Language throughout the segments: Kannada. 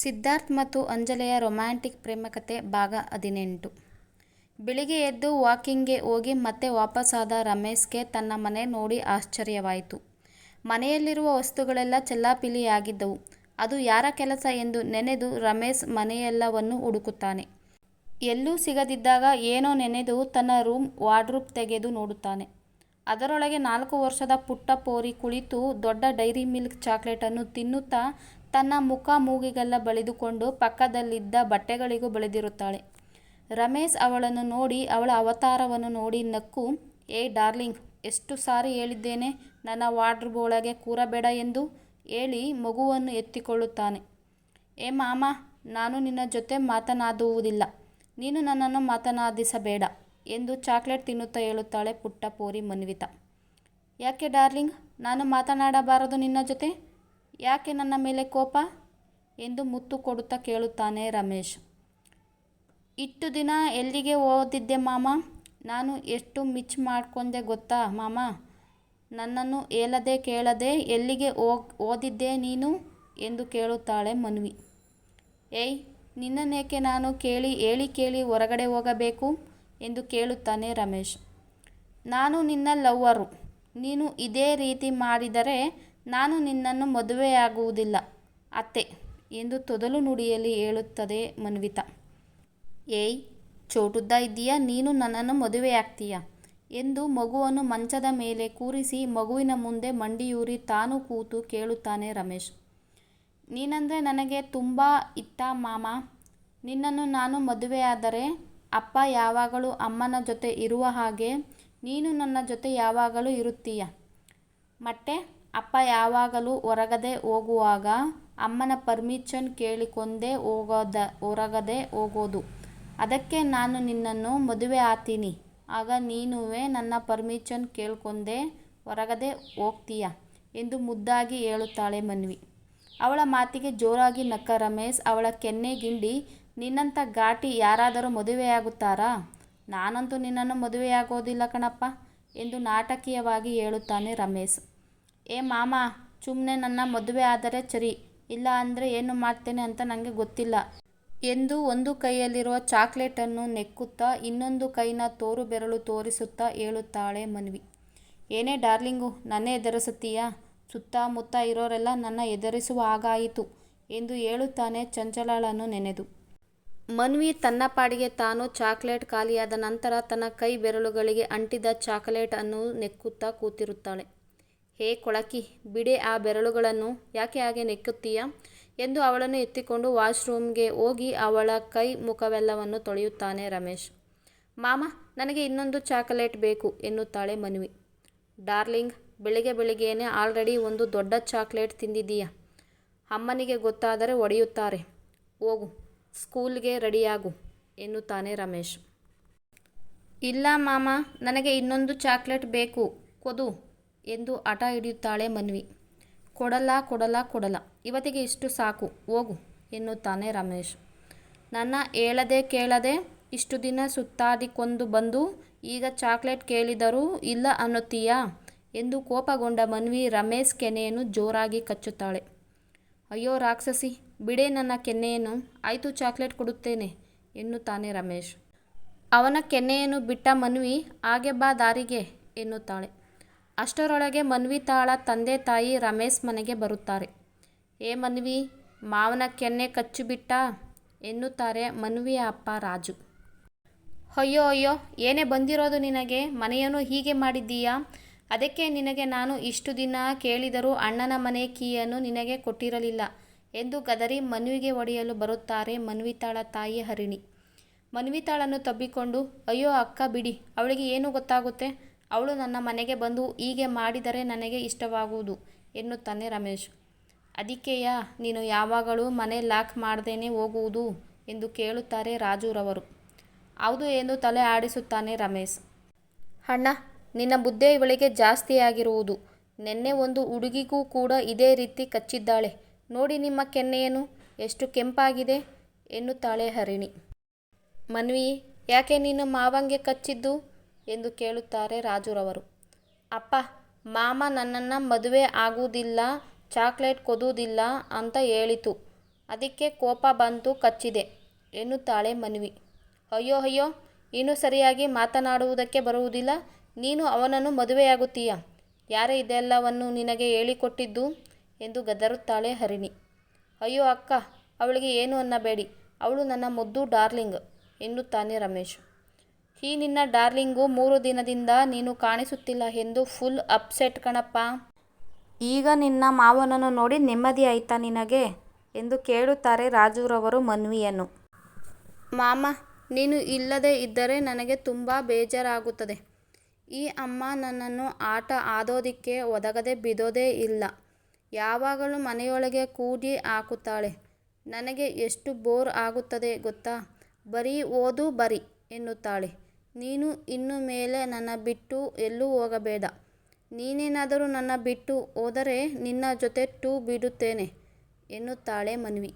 ಸಿದ್ಧಾರ್ಥ್ ಮತ್ತು ಅಂಜಲಿಯ ರೊಮ್ಯಾಂಟಿಕ್ ಪ್ರೇಮಕತೆ ಭಾಗ ಹದಿನೆಂಟು ಬೆಳಿಗ್ಗೆ ಎದ್ದು ವಾಕಿಂಗ್ಗೆ ಹೋಗಿ ಮತ್ತೆ ವಾಪಸ್ಸಾದ ರಮೇಶ್ಗೆ ತನ್ನ ಮನೆ ನೋಡಿ ಆಶ್ಚರ್ಯವಾಯಿತು. ಮನೆಯಲ್ಲಿರುವ ವಸ್ತುಗಳೆಲ್ಲ ಚೆಲ್ಲಾಪಿಲಿಯಾಗಿದ್ದವು ಅದು ಯಾರ ಕೆಲಸ ಎಂದು ನೆನೆದು ರಮೇಶ್ ಮನೆಯೆಲ್ಲವನ್ನು ಹುಡುಕುತ್ತಾನೆ. ಎಲ್ಲೂ ಸಿಗದಿದ್ದಾಗ ಏನೋ ನೆನೆದು ತನ್ನ ರೂಮ್ ವಾರ್ಡ್ರೂಪ್ ತೆಗೆದು ನೋಡುತ್ತಾನೆ. ಅದರೊಳಗೆ ನಾಲ್ಕು ವರ್ಷದ ಪುಟ್ಟ ಪೋರಿ ಕುಳಿತು ದೊಡ್ಡ ಡೈರಿ ಮಿಲ್ಕ್ ಚಾಕ್ಲೇಟನ್ನು ತಿನ್ನುತ್ತಾ ತನ್ನ ಮುಖ ಮೂಗಿಗೆಲ್ಲ ಬಳಿದುಕೊಂಡು ಪಕ್ಕದಲ್ಲಿದ್ದ ಬಟ್ಟೆಗಳಿಗೂ ಬಳಿದಿರುತ್ತಾಳೆ. ರಮೇಶ್ ಅವಳನ್ನು ನೋಡಿ ಅವಳ ಅವತಾರವನ್ನು ನೋಡಿ ನಕ್ಕು, ಏ ಡಾರ್ಲಿಂಗ್, ಎಷ್ಟು ಸಾರಿ ಹೇಳಿದ್ದೇನೆ, ನನ್ನ ವಾರ್ಡ್ರೋಬ್ ಒಳಗೆ ಕೂರಬೇಡ ಎಂದು ಹೇಳಿ ಮಗುವನ್ನು ಎತ್ತಿಕೊಳ್ಳುತ್ತಾನೆ. ಏ ಮಾಮಾ, ನಾನು ನಿನ್ನ ಜೊತೆ ಮಾತನಾಡುವುದಿಲ್ಲ. ನೀನು ನನ್ನನ್ನು ಮಾತನಾಡಿಸಬೇಡ ಎಂದು ಚಾಕ್ಲೇಟ್ ತಿನ್ನುತ್ತಾ ಹೇಳುತ್ತಾಳೆ ಪುಟ್ಟ ಪೋರಿ ಮನ್ವಿತಾ. ಯಾಕೆ ಡಾರ್ಲಿಂಗ್, ನಾನು ಮಾತನಾಡಬಾರದು ನಿನ್ನ ಜೊತೆ? ಯಾಕೆ ನನ್ನ ಮೇಲೆ ಕೋಪ? ಎಂದು ಮುತ್ತು ಕೊಡುತ್ತಾ ಕೇಳುತ್ತಾನೆ ರಮೇಶ್. ಇಷ್ಟು ದಿನ ಎಲ್ಲಿಗೆ ಓದಿದ್ದೆ ಮಾಮ ನಾನು ಎಷ್ಟು ಮಿಚ್ ಮಾಡ್ಕೊಂಡೆ ಗೊತ್ತಾ ಮಾಮ ನನ್ನನ್ನು ಹೇಳದೆ ಕೇಳದೆ ಎಲ್ಲಿಗೆ ಓದಿದ್ದೆ ನೀನು? ಎಂದು ಕೇಳುತ್ತಾಳೆ ಮನ್ವಿ. ಏಯ್, ನಿನ್ನನ್ನೇಕೆ ನಾನು ಕೇಳಿ, ಹೇಳಿ ಕೇಳಿ ಹೊರಗಡೆ ಹೋಗಬೇಕು? ಎಂದು ಕೇಳುತ್ತಾನೆ ರಮೇಶ್. ನಾನು ನಿನ್ನ ಲವ್ವರು. ನೀನು ಇದೇ ರೀತಿ ಮಾಡಿದರೆ ನಾನು ನಿನ್ನನ್ನು ಮದುವೆಯಾಗುವುದಿಲ್ಲ ಅತ್ತೆ, ಎಂದು ತೊದಲು ನುಡಿಯಲ್ಲಿ ಹೇಳುತ್ತದೆ ಮನ್ವಿತಾ. ಏಯ್, ಚೋಟುದ್ದ ಇದ್ದೀಯಾ ನೀನು ನನ್ನನ್ನು ಮದುವೆಯಾಗ್ತೀಯ ಎಂದು ಮಗುವನ್ನು ಮಂಚದ ಮೇಲೆ ಕೂರಿಸಿ ಮಗುವಿನ ಮುಂದೆ ಮಂಡಿಯೂರಿ ತಾನು ಕೂತು ಕೇಳುತ್ತಾನೆ ರಮೇಶ್. ನೀನಂದ್ರೆ ನನಗೆ ತುಂಬಾ ಇತ್ತ ಮಾಮಾ. ನಿನ್ನನ್ನು ನಾನು ಮದುವೆಯಾದರೆ ಅಪ್ಪ ಯಾವಾಗಲೂ ಅಮ್ಮನ ಜೊತೆ ಇರುವ ಹಾಗೆ ನೀನು ನನ್ನ ಜೊತೆ ಯಾವಾಗಲೂ ಇರುತ್ತೀಯ. ಮತ್ತೆ ಅಪ್ಪ ಯಾವಾಗಲೂ ಹೊರಗಡೆ ಹೋಗುವಾಗ ಅಮ್ಮನ ಪರ್ಮಿಷನ್ ಕೇಳಿಕೊಂಡೇ ಹೋಗೋದ ಹೊರಗಡೆ ಹೋಗೋದು. ಅದಕ್ಕೆ ನಾನು ನಿನ್ನನ್ನು ಮದುವೆ ಆತೀನಿ ಆಗ ನೀನುವೇ ನನ್ನ ಪರ್ಮಿಷನ್ ಕೇಳ್ಕೊಂಡೇ ಹೊರಗಡೆ ಹೋಗ್ತೀಯ ಎಂದು ಮುದ್ದಾಗಿ ಹೇಳುತ್ತಾಳೆ ಮನ್ವಿ. ಅವಳ ಮಾತಿಗೆ ಜೋರಾಗಿ ನಕ್ಕ ರಮೇಶ್, ಅವಳ ಕೆನ್ನೆ ಗಿಂಡಿ ನಿನ್ನಂತ ಘಾಟಿ ಯಾರಾದರೂ ಮದುವೆಯಾಗುತ್ತಾರಾ? ನಾನಂತೂ ನಿನ್ನನ್ನು ಮದುವೆಯಾಗೋದಿಲ್ಲ ಕಣಪ್ಪ ಎಂದು ನಾಟಕೀಯವಾಗಿ ಹೇಳುತ್ತಾನೆ ರಮೇಶ್. ಏ ಮಾಮಾ ಸುಮ್ನೆ ನನ್ನ ಮದುವೆ ಆದರೆ ಸರಿ, ಇಲ್ಲ ಅಂದ್ರೆ ಏನು ಮಾಡ್ತೇನೆ ಅಂತ ನನಗೆ ಗೊತ್ತಿಲ್ಲ ಎಂದು ಒಂದು ಕೈಯಲ್ಲಿರುವ ಚಾಕ್ಲೇಟನ್ನು ನೆಕ್ಕುತ್ತಾ ಇನ್ನೊಂದು ಕೈನ ತೋರು ಬೆರಳು ತೋರಿಸುತ್ತಾ ಹೇಳುತ್ತಾಳೆ ಮನ್ವಿ. ಏನೇ ಡಾರ್ಲಿಂಗು, ನನ್ನೇ ಹೆದರಿಸ್ತೀಯಾ? ಸುತ್ತಮುತ್ತ ಇರೋರೆಲ್ಲ ನನ್ನ ಹೆದರಿಸುವ ಹಾಗಾಯಿತು ಎಂದು ಹೇಳುತ್ತಾನೆ ಚಂಚಲಳನ್ನು ನೆನೆದು. ಮನ್ವಿ ತನ್ನ ಪಾಡಿಗೆ ತಾನು ಚಾಕ್ಲೇಟ್ ಖಾಲಿಯಾದ ನಂತರ ತನ್ನ ಕೈ ಬೆರಳುಗಳಿಗೆ ಅಂಟಿದ ಚಾಕಲೇಟ್ ಅನ್ನು ನೆಕ್ಕುತ್ತಾ ಕೂತಿರುತ್ತಾಳೆ. ಹೇ ಕೊಳಕಿ, ಬಿಡೆ ಆ ಬೆರಳುಗಳನ್ನು ಯಾಕೆ ಹಾಗೆ ನೆಕ್ಕುತ್ತೀಯ ಎಂದು ಅವಳನ್ನು ಎತ್ತಿಕೊಂಡು ವಾಶ್ ರೂಮ್ಗೆ ಹೋಗಿ ಅವಳ ಕೈ ಮುಖವೆಲ್ಲವನ್ನು ತೊಳೆಯುತ್ತಾನೆ ರಮೇಶ್. ಮಾಮ, ನನಗೆ ಇನ್ನೊಂದು ಚಾಕಲೇಟ್ ಬೇಕು ಎನ್ನುತ್ತಾಳೆ ಮನ್ವಿ. ಡಾರ್ಲಿಂಗ್, ಬೆಳಿಗ್ಗೆ ಬೆಳಿಗ್ಗೆಯೇ ಆಲ್ರೆಡಿ ಒಂದು ದೊಡ್ಡ ಚಾಕ್ಲೇಟ್ ತಿಂದಿದ್ದೀಯ. ಅಮ್ಮನಿಗೆ ಗೊತ್ತಾದರೆ ಒಡೆಯುತ್ತಾರೆ ಹೋಗು, ಸ್ಕೂಲ್ಗೆ ರೆಡಿಯಾಗು ಎನ್ನುತ್ತಾನೆ ರಮೇಶ್. ಇಲ್ಲ ಮಾಮ, ನನಗೆ ಇನ್ನೊಂದು ಚಾಕ್ಲೇಟ್ ಬೇಕು ಕೊಡು ಎಂದು ಹಠ ಹಿಡಿಯುತ್ತಾಳೆ ಮನ್ವಿ. ಕೊಡಲ್ಲ ಕೊಡಲ್ಲ ಕೊಡಲ್ಲ ಇವತ್ತಿಗೆ ಇಷ್ಟು ಸಾಕು ಹೋಗು ಎನ್ನುತ್ತಾನೆ ರಮೇಶ್. ನನ್ನ ಹೇಳದೆ ಕೇಳದೆ ಇಷ್ಟು ದಿನ ಸುತ್ತಾಡಿಕೊಂಡು ಬಂದು ಈಗ ಚಾಕ್ಲೇಟ್ ಕೇಳಿದರೂ ಇಲ್ಲ ಅನ್ನುತ್ತೀಯಾ ಎಂದು ಕೋಪಗೊಂಡ ಮನ್ವಿ ರಮೇಶ್ ಕೆನೆಯನ್ನು ಜೋರಾಗಿ ಕಚ್ಚುತ್ತಾಳೆ. ಅಯ್ಯೋ ರಾಕ್ಷಸಿ, ಬಿಡೇ ನನ್ನ ಕೆನ್ನೆಯನ್ನು ಆಯಿತು ಚಾಕ್ಲೇಟ್ ಕೊಡುತ್ತೇನೆ ಎನ್ನುತ್ತಾನೆ ರಮೇಶ್. ಅವನ ಕೆನ್ನೆಯನ್ನು ಬಿಟ್ಟ ಮನ್ವಿ, ಹಾಗೆ ಬಾ ದಾರಿಗೆ ಎನ್ನುತ್ತಾಳೆ. ಅಷ್ಟರೊಳಗೆ ಮನ್ವಿತಾಳ ತಂದೆ ತಾಯಿ ರಮೇಶ್ ಮನೆಗೆ ಬರುತ್ತಾರೆ. ಏ ಮನ್ವಿ, ಮಾವನ ಕೆನ್ನೆ ಕಚ್ಚಿಬಿಟ್ಟ ಎನ್ನುತ್ತಾರೆ ಮನ್ವಿಯ ಅಪ್ಪ ರಾಜು. ಅಯ್ಯೋ ಅಯ್ಯೋ, ಏನೇ ಬಂದಿರೋದು ನಿನಗೆ ಮನೆಯನ್ನು ಹೀಗೆ ಮಾಡಿದ್ದೀಯಾ? ಅದಕ್ಕೆ ನಿನಗೆ ನಾನು ಇಷ್ಟು ದಿನ ಕೇಳಿದರೂ ಅಣ್ಣನ ಮನೆ ಕೀಯನ್ನು ನಿನಗೆ ಕೊಟ್ಟಿರಲಿಲ್ಲ ಎಂದು ಗದರಿ ಮನ್ವಿಗೆ ಒಡೆಯಲು ಬರುತ್ತಾರೆ ಮನ್ವಿತಾಳ ತಾಯಿ ಹರಿಣಿ. ಮನ್ವಿತಾಳನ್ನು ತಬ್ಬಿಕೊಂಡು, ಅಯ್ಯೋ, ಅಕ್ಕ, ಬಿಡಿ, ಅವಳಿಗೆ ಏನು ಗೊತ್ತಾಗುತ್ತೆ? ಅವಳು ನನ್ನ ಮನೆಗೆ ಬಂದು ಹೀಗೆ ಮಾಡಿದರೆ ನನಗೆ ಇಷ್ಟವಾಗುವುದು, ಎನ್ನುತ್ತಾನೆ ರಮೇಶ್. ಅದಕ್ಕೆಯ, ನೀನು ಯಾವಾಗಲೂ ಮನೆ ಲಾಕ್ ಮಾಡ್ದೇನೆ ಹೋಗುವುದು ಎಂದು ಕೇಳುತ್ತಾರೆ ರಾಜುರವರು. ಹೌದು ಎಂದು ತಲೆ ಆಡಿಸುತ್ತಾನೆ ರಮೇಶ್. ಅಣ್ಣ, ನಿನ್ನ ಬುದ್ಧಿ ಇವಳಿಗೆ ಜಾಸ್ತಿಯಾಗಿರುವುದು. ನಿನ್ನೆ ಒಂದು ಹುಡುಗಿಗೂ ಕೂಡ ಇದೇ ರೀತಿ ಕಚ್ಚಿದ್ದಾಳೆ ನೋಡಿ ನಿಮ್ಮ ಕೆನ್ನೆಯನ್ನು ಎಷ್ಟು ಕೆಂಪಾಗಿದೆ ಎನ್ನುತ್ತಾಳೆ ಹರಿಣಿ. ಮನ್ವಿ, ಯಾಕೆ ನೀನು ಮಾವಂಗೆ ಕಚ್ಚಿದ್ದು? ಎಂದು ಕೇಳುತ್ತಾರೆ ರಾಜುರವರು. ಅಪ್ಪ ಮಾಮ ನನ್ನನ್ನ ಮದುವೆ ಆಗುವುದಿಲ್ಲ ಚಾಕ್ಲೇಟ್ ಕೊಡುವುದಿಲ್ಲ ಅಂತ ಹೇಳಿತು ಅದಕ್ಕೆ ಕೋಪ ಬಂತು ಕಚ್ಚಿದೆ ಎನ್ನುತ್ತಾಳೆ ಮನವಿ ಅಯ್ಯೋ ಅಯ್ಯೋ ಇನ್ನೂ ಸರಿಯಾಗಿ ಮಾತನಾಡುವುದಕ್ಕೆ ಬರುವುದಿಲ್ಲ ನೀನು ಅವನನ್ನು ಮದುವೆಯಾಗುತ್ತೀಯ. ಯಾರೇ ಇದೆಲ್ಲವನ್ನೂ ನಿನಗೆ ಹೇಳಿಕೊಟ್ಟಿದ್ದು? ಎಂದು ಗದರುತ್ತಾಳೆ ಹರಿಣಿ. ಅಯ್ಯೋ ಅಕ್ಕ, ಅವಳಿಗೆ ಏನು ಅನ್ನಬೇಡಿ. ಅವಳು ನನ್ನ ಮುದ್ದು ಡಾರ್ಲಿಂಗ್ ಎನ್ನುತ್ತಾನೆ ರಮೇಶ್. ಈ ನಿನ್ನ ಡಾರ್ಲಿಂಗು ಮೂರು ದಿನದಿಂದ ನೀನು ಕಾಣಿಸುತ್ತಿಲ್ಲ ಎಂದು ಫುಲ್ ಅಪ್ಸೆಟ್ ಕಣಪ್ಪ. ಈಗ ನಿನ್ನ ಮಾವನನ್ನು ನೋಡಿ ನೆಮ್ಮದಿ ಆಯ್ತಾ ನಿನಗೆ? ಎಂದು ಕೇಳುತ್ತಾರೆ ರಾಜುರವರು ಮನ್ವಿಯನ್ನು. ಮಾಮ ನೀನು ಇಲ್ಲದೇ ಇದ್ದರೆ ನನಗೆ ತುಂಬಾ ಬೇಜಾರಾಗುತ್ತದೆ. ಈ ಅಮ್ಮ ನನ್ನನ್ನು ಆಟ ಆಡೋದಿಕ್ಕೆ ಒದಗದೆ ಬಿಡೋದೇ ಇಲ್ಲ. ಯಾವಾಗಲೂ ಮನೆಯೊಳಗೆ ಕೂಡಿ ಹಾಕುತ್ತಾಳೆ. ನನಗೆ ಎಷ್ಟು ಬೋರ್ ಆಗುತ್ತದೆ ಗೊತ್ತಾ? ಬರೀ ಓದು ಬರೀ ಎನ್ನುತ್ತಾಳೆ. ನೀನು ಇನ್ನು ಮೇಲೆ ನನ್ನ ಬಿಟ್ಟು ಎಲ್ಲೂ ಹೋಗಬೇಡ. ನೀನೇನಾದರೂ ನನ್ನ ಬಿಟ್ಟು ಹೋದರೆ ನಿನ್ನ ಜೊತೆ ಟೂ ಬಿಡುತ್ತೇನೆ, ಎನ್ನುತ್ತಾಳೆ ಮನ್ವಿ.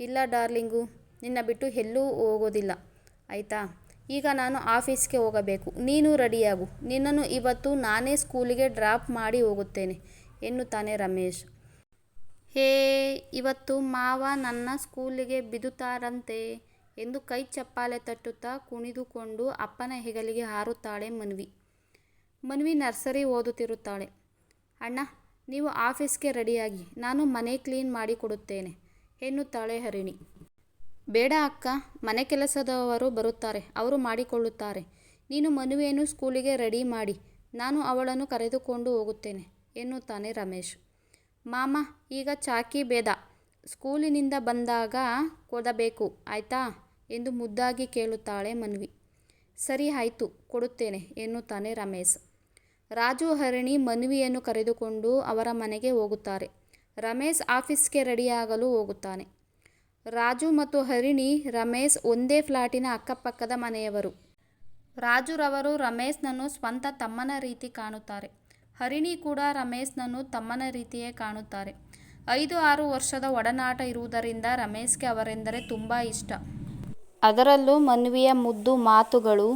ಇಲ್ಲ ಡಾರ್ಲಿಂಗು, ನಿನ್ನ ಬಿಟ್ಟು ಎಲ್ಲೂ ಹೋಗೋದಿಲ್ಲ ಆಯ್ತಾ? ಈಗ ನಾನು ಆಫೀಸ್ಗೆ ಹೋಗಬೇಕು. ನೀನು ರೆಡಿಯಾಗು. ನಿನ್ನನ್ನು ಇವತ್ತು ನಾನೇ ಸ್ಕೂಲಿಗೆ ಡ್ರಾಪ್ ಮಾಡಿ ಹೋಗುತ್ತೇನೆ, ಎನ್ನುತ್ತಾನೆ ರಮೇಶ್. ಹೇ, ಇವತ್ತು ಮಾವ ನನ್ನ ಸ್ಕೂಲಿಗೆ ಬಿಡುತ್ತಾರಂತೆ ಎಂದು ಕೈ ಚಪ್ಪಾಲೆ ತಟ್ಟುತ್ತಾ ಕುಣಿದುಕೊಂಡು ಅಪ್ಪನ ಹೆಗಲಿಗೆ ಹಾರುತ್ತಾಳೆ ಮನ್ವಿ. ಮನ್ವಿ ನರ್ಸರಿ ಓದುತ್ತಿರುತ್ತಾಳೆ. ಅಣ್ಣ, ನೀವು ಆಫೀಸ್ಗೆ ರೆಡಿಯಾಗಿ. ನಾನು ಮನೆ ಕ್ಲೀನ್ ಮಾಡಿಕೊಡುತ್ತೇನೆ, ಎನ್ನುತ್ತಾಳೆ ಹರಿಣಿ. ಬೇಡ ಅಕ್ಕ, ಮನೆ ಕೆಲಸದವರು ಬರುತ್ತಾರೆ, ಅವರು ಮಾಡಿಕೊಳ್ಳುತ್ತಾರೆ. ನೀನು ಮನುವೆಯನ್ನು ಸ್ಕೂಲಿಗೆ ರೆಡಿ ಮಾಡಿ, ನಾನು ಅವಳನ್ನು ಕರೆದುಕೊಂಡು ಹೋಗುತ್ತೇನೆ, ಎನ್ನುತ್ತಾನೆ ರಮೇಶ್. ಮಾಮ, ಈಗ ಚಾಕಿ ಬೇದ ಸ್ಕೂಲಿನಿಂದ ಬಂದಾಗ ಕೊಡಬೇಕು, ಆಯ್ತಾ ಎಂದು ಮುದ್ದಾಗಿ ಕೇಳುತ್ತಾಳೆ ಮನ್ವಿ. ಸರಿ ಆಯ್ತು ಕೊಡುತ್ತೇನೆ ಎನ್ನುತ್ತಾನೆ ರಮೇಶ್. ರಾಜು ಹರಿಣಿ ಮನ್ವಿಯನ್ನು ಕರೆದುಕೊಂಡು ಅವರ ಮನೆಗೆ ಹೋಗುತ್ತಾರೆ. ರಮೇಶ್ ಆಫೀಸ್ಗೆ ರೆಡಿಯಾಗಲು ಹೋಗುತ್ತಾನೆ. ರಾಜು ಮತ್ತು ಹರಿಣಿ, ರಮೇಶ್ ಒಂದೇ ಫ್ಲಾಟಿನ ಅಕ್ಕಪಕ್ಕದ ಮನೆಯವರು. ರಾಜುರವರು ರಮೇಶ್ನನ್ನು ಸ್ವಂತ ತಮ್ಮನ ರೀತಿ ಕಾಣುತ್ತಾರೆ. ಹರಿಣಿ ಕೂಡ ರಮೇಶ್ನನ್ನು ತಮ್ಮನ ರೀತಿಯೇ ಕಾಣುತ್ತಾರೆ. ಐದು ಆರು ವರ್ಷದ ಒಡನಾಟ ಇರುವುದರಿಂದ ರಮೇಶ್ಗೆ ಅವರೆಂದರೆ ತುಂಬಾ ಇಷ್ಟ. ಅದರಲ್ಲೂ ಮನ್ವಿಯ ಮುದ್ದು ಮಾತುಗಳು,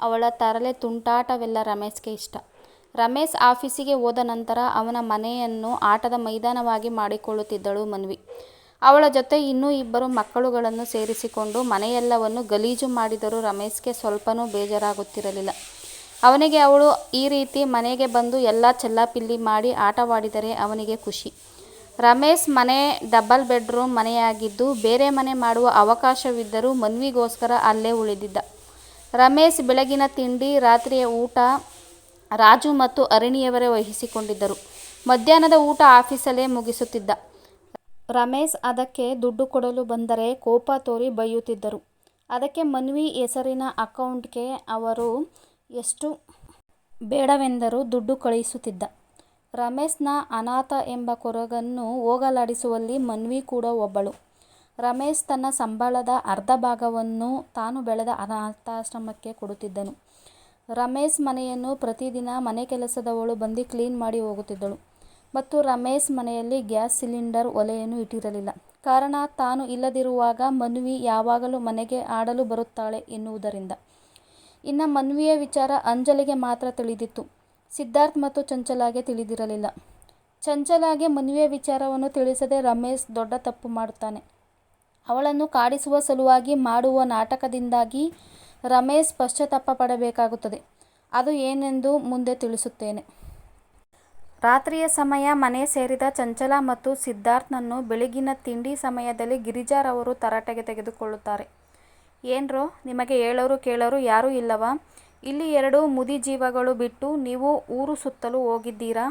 ಅವಳ ತರಲೆ ತುಂಟಾಟವೆಲ್ಲ ರಮೇಶ್ಗೆ ಇಷ್ಟ. ರಮೇಶ್ ಆಫೀಸಿಗೆ ಹೋದ ನಂತರ ಅವನ ಮನೆಯನ್ನು ಆಟದ ಮೈದಾನವಾಗಿ ಮಾಡಿಕೊಳ್ಳುತ್ತಿದ್ದಳು ಮನ್ವಿ. ಅವಳ ಜೊತೆ ಇನ್ನೂ ಇಬ್ಬರು ಮಕ್ಕಳುಗಳನ್ನು ಸೇರಿಸಿಕೊಂಡು ಮನೆಯೆಲ್ಲವನ್ನು ಗಲೀಜು ಮಾಡಿದರೂ ರಮೇಶ್ಗೆ ಸ್ವಲ್ಪನೂ ಬೇಜಾರಾಗುತ್ತಿರಲಿಲ್ಲ. ಅವನಿಗೆ ಅವಳು ಈ ರೀತಿ ಮನೆಗೆ ಬಂದು ಎಲ್ಲ ಚೆಲ್ಲಾಪಿಲ್ಲಿ ಮಾಡಿ ಆಟವಾಡಿದರೆ ಅವನಿಗೆ ಖುಷಿ. ರಮೇಶ್ ಮನೆ ಡಬಲ್ ಬೆಡ್ರೂಮ್ ಮನೆಯಾಗಿದ್ದು ಬೇರೆ ಮನೆ ಮಾಡುವ ಅವಕಾಶವಿದ್ದರೂ ಮನ್ವಿಗೋಸ್ಕರ ಅಲ್ಲೇ ಉಳಿದಿದ್ದ. ರಮೇಶ್ ಬೆಳಗಿನ ತಿಂಡಿ, ರಾತ್ರಿಯ ಊಟ ರಾಜು ಮತ್ತು ಅರಿಣಿಯವರೇ ವಹಿಸಿಕೊಂಡಿದ್ದರು. ಮಧ್ಯಾಹ್ನದ ಊಟ ಆಫೀಸಲ್ಲೇ ಮುಗಿಸುತ್ತಿದ್ದ. ರಮೇಶ್ ಅದಕ್ಕೆ ದುಡ್ಡು ಕೊಡಲು ಬಂದರೆ ಕೋಪ ತೋರಿ ಬೈಯುತ್ತಿದ್ದರು. ಅದಕ್ಕೆ ಮನ್ವಿ ಹೆಸರಿನ ಅಕೌಂಟ್ಗೆ ಅವರು ಎಷ್ಟು ಬೇಡವೆಂದರೂ ದುಡ್ಡು ಕಳುಹಿಸುತ್ತಿದ್ದ. ರಮೇಶ್ನ ಅನಾಥ ಎಂಬ ಕೊರಗನ್ನು ಹೋಗಲಾಡಿಸುವಲ್ಲಿ ಮನ್ವಿ ಕೂಡ ಒಬ್ಬಳು. ರಮೇಶ್ ತನ್ನ ಸಂಬಳದ ಅರ್ಧ ಭಾಗವನ್ನು ತಾನು ಬೆಳೆದ ಅನಾಥಾಶ್ರಮಕ್ಕೆ ಕೊಡುತ್ತಿದ್ದನು. ರಮೇಶ್ ಮನೆಯನ್ನು ಪ್ರತಿದಿನ ಮನೆ ಕೆಲಸದವಳು ಬಂದು ಕ್ಲೀನ್ ಮಾಡಿ ಹೋಗುತ್ತಿದ್ದಳು. ಮತ್ತು ರಮೇಶ್ ಮನೆಯಲ್ಲಿ ಗ್ಯಾಸ್ ಸಿಲಿಂಡರ್, ಒಲೆಯನ್ನು ಇಟ್ಟಿರಲಿಲ್ಲ. ಕಾರಣ ತಾನು ಇಲ್ಲದಿರುವಾಗ ಮನ್ವಿ ಯಾವಾಗಲೂ ಮನೆಗೆ ಆಡಲು ಬರುತ್ತಾಳೆ ಎನ್ನುವುದರಿಂದ. ಇನ್ನ ಮನ್ವಿಯ ವಿಚಾರ ಅಂಜಲಿಗೆ ಮಾತ್ರ ತಿಳಿದಿತ್ತು. ಸಿದ್ಧಾರ್ಥ್ ಮತ್ತು ಚಂಚಲಾಗೆ ತಿಳಿದಿರಲಿಲ್ಲ. ಚಂಚಲಾಗೆ ಮನ್ವಿಯ ವಿಚಾರವನ್ನು ತಿಳಿಸದೆ ರಮೇಶ್ ದೊಡ್ಡ ತಪ್ಪು ಮಾಡುತ್ತಾನೆ. ಅವಳನ್ನು ಕಾಡಿಸುವ ಸಲುವಾಗಿ ಮಾಡುವ ನಾಟಕದಿಂದಾಗಿ ರಮೇಶ್ ಪಶ್ಚಾತ್ತಾಪ ಪಡಬೇಕಾಗುತ್ತದೆ. ಅದು ಏನೆಂದು ಮುಂದೆ ತಿಳಿಸುತ್ತೇನೆ. ರಾತ್ರಿಯ ಸಮಯ ಮನೆ ಸೇರಿದ ಚಂಚಲ ಮತ್ತು ಸಿದ್ಧಾರ್ಥನನ್ನು ಬೆಳಗಿನ ತಿಂಡಿ ಸಮಯದಲ್ಲಿ ಗಿರಿಜಾರವರು ತರಾಟೆಗೆ ತೆಗೆದುಕೊಳ್ಳುತ್ತಾರೆ. ಏನ್ರೋ, ನಿಮಗೆ ಹೇಳೋರು ಕೇಳೋರು ಯಾರೂ ಇಲ್ಲವಾ? ಇಲ್ಲಿ ಎರಡು ಮುದಿ ಜೀವಗಳು ಬಿಟ್ಟು ನೀವು ಊರು ಸುತ್ತಲು ಹೋಗಿದ್ದೀರಾ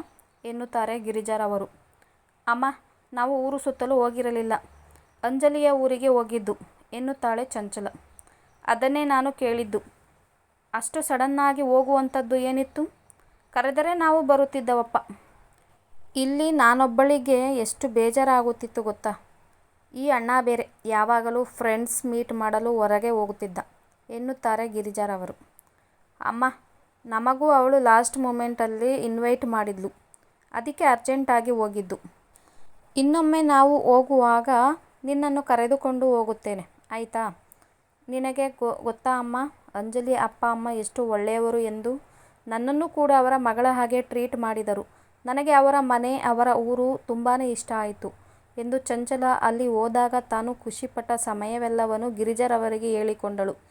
ಎನ್ನುತ್ತಾರೆ ಗಿರಿಜಾರವರು. ಅಮ್ಮ, ನಾವು ಊರು ಸುತ್ತಲೂ ಹೋಗಿರಲಿಲ್ಲ. ಅಂಜಲಿಯ ಊರಿಗೆ ಹೋಗಿದ್ದು, ಎನ್ನುತ್ತಾಳೆ ಚಂಚಲ. ಅದನ್ನೇ ನಾನು ಕೇಳಿದ್ದು. ಅಷ್ಟು ಸಡನ್ನಾಗಿ ಹೋಗುವಂಥದ್ದು ಏನಿತ್ತು? ಕರೆದರೆ ನಾವು ಬರುತ್ತಿದ್ದವಪ್ಪ ಇಲ್ಲಿ ನಾನೊಬ್ಬಳಿಗೆ ಎಷ್ಟು ಬೇಜಾರಾಗುತ್ತಿತ್ತು ಗೊತ್ತಾ? ಈ ಅಣ್ಣ ಬೇರೆ, ಯಾವಾಗಲೂ ಫ್ರೆಂಡ್ಸ್ ಮೀಟ್ ಮಾಡಲು ಹೊರಗೆ ಹೋಗುತ್ತಿದ್ದ, ಎನ್ನುತ್ತಾರೆ ಗಿರಿಜಾರವರು. ಅಮ್ಮ ನಮಗೂ ಅವಳು ಲಾಸ್ಟ್ ಮೂಮೆಂಟಲ್ಲಿ ಇನ್ವೈಟ್ ಮಾಡಿದ್ಲು. ಅದಕ್ಕೆ ಅರ್ಜೆಂಟಾಗಿ ಹೋಗಿದ್ದು. ಇನ್ನೊಮ್ಮೆ ನಾವು ಹೋಗುವಾಗ ನಿನ್ನನ್ನು ಕರೆದುಕೊಂಡು ಹೋಗುತ್ತೇನೆ ಆಯಿತಾ ನಿನಗೆ ಗೊತ್ತಾ ಅಮ್ಮ ಅಂಜಲಿ ಅಪ್ಪ ಅಮ್ಮ ಎಷ್ಟು ಒಳ್ಳೆಯವರು ಎಂದು? ನನ್ನನ್ನು ಕೂಡ ಅವರ ಮಗಳ ಹಾಗೆ ಟ್ರೀಟ್ ಮಾಡಿದರು. ನನಗೆ ಅವರ ಮನೆ, ಅವರ ಊರು ತುಂಬಾ ಇಷ್ಟ ಆಯಿತು ಎಂದು ಚಂಚಲ ಅಲ್ಲಿ ಹೋದಾಗ ತಾನು ಖುಷಿಪಟ್ಟ ಸಮಯವೆಲ್ಲವನ್ನು ಗಿರಿಜರವರಿಗೆ ಹೇಳಿಕೊಂಡಳು.